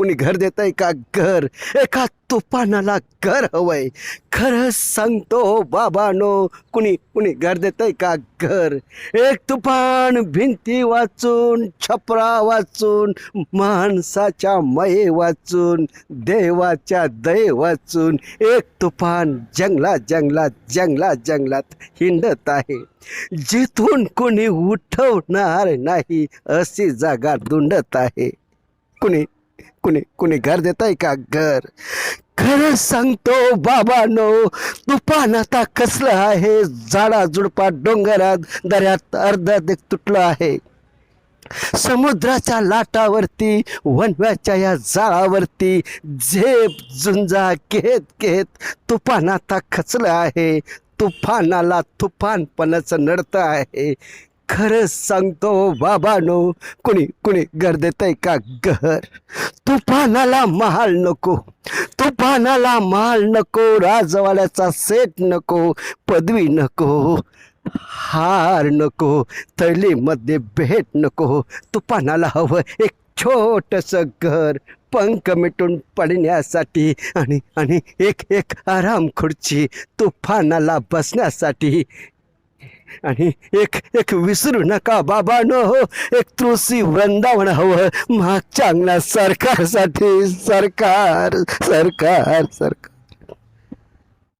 कुणी घर देत आहे का घर? एका तुफानाला घर हवंय. खरंच सांगतो बाबानो कुणी कुणी घर देत आहे का घर? एक तुफान भिंती वाचून छपरा वाचून माणसाच्या मये वाचून देवाच्या दये वाचून एक तुफान जंगलात जंगलात जंगलात जंगलात हिंडत आहे. जिथून कोणी उठवणार नाही अशी जागा दुंडत आहे. कुणी कुणी कुणी घर देत आहे का? घर. खरं सांगतो बाबानो तुफान आता कसलं आहे? झाडा झुडपात डोंगरात दऱ्यात अर्धा तुटलं आहे. समुद्राच्या लाटावरती वनव्याच्या या जाळावरती झेप झुंजा घेत घेत तुफान आता खचलं आहे. तुफानाला तुफानपणाचं नडतं आहे. खरंच सांगतो बाबानो कुणी कुणी गर्देत आहे का घर? तुफानाला महाल नको तुफानाला महाल नको राजवाड्याचा सेट नको पदवी नको हार नको थैलीमध्ये भेट नको तुफानाला हवं एक छोटंसं घर पंख मिटून पडण्यासाठी आणि आणि एक एक आराम खुर्ची तुफानाला बसण्यासाठी आणि एक एक विसरू नका बाबानो एक तुळशी वृंदावन हवं. मागच्या अंगणात सरकारसाठी सरकार सरकार सरकार.